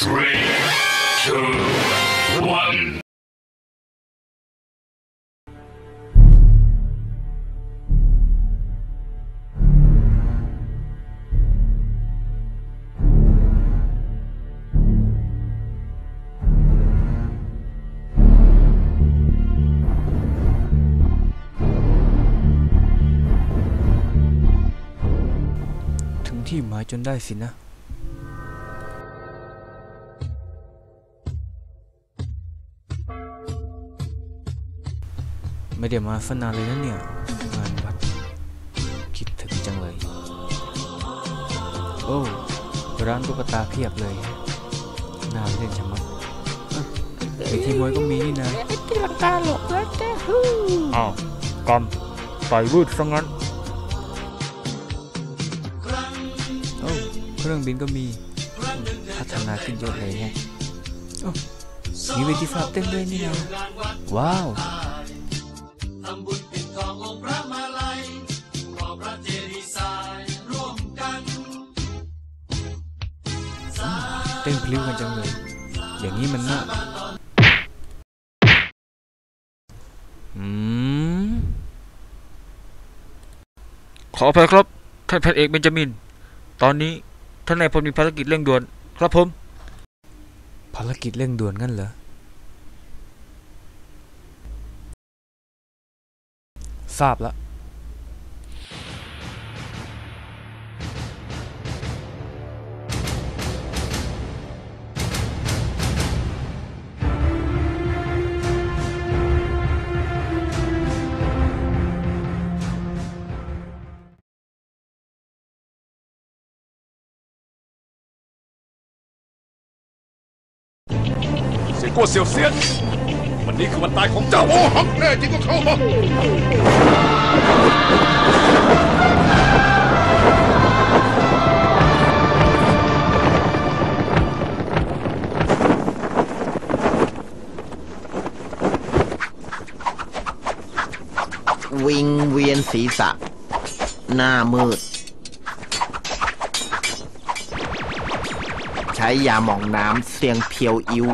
Three, two, one. ถึงที่หมายจนได้สินะ ไม่ได้มาสกนานเลยนะเนี่ยงานวัดคิดถึงจังเลย โอ้ ร้านตุ๊กตาเพียบเลย น่าเล่นชะมัดเอ้าเวทีมวยก็มีนี่นะอ้าวกำใส่วืดซะงั้นโอ้เครื่องบินก็มี พัฒนาขึ้นเยอะเลยแฮะโอ้มีเวทีสาบเต้นด้วยนี่นะว้าว เต้นพลิ้วกันจังเลย อย่างนี้มันน่าอืม ขออภัยครับ ท่านพันเอกเบนจามิน ตอนนี้ท่านนายพลมีภารกิจเร่งด่วน ครับผม ภารกิจเร่งด่วนงั้นเหรอ ทราบละเสียงกัวเสีย วันนี้คือวันตายของเจ้าโอ้หังแน่จริงก็เข้ามาวิงเวียนศีรษะ หน้ามืด ใช้ยาหมองน้ำเสียงเพียวอิ้ว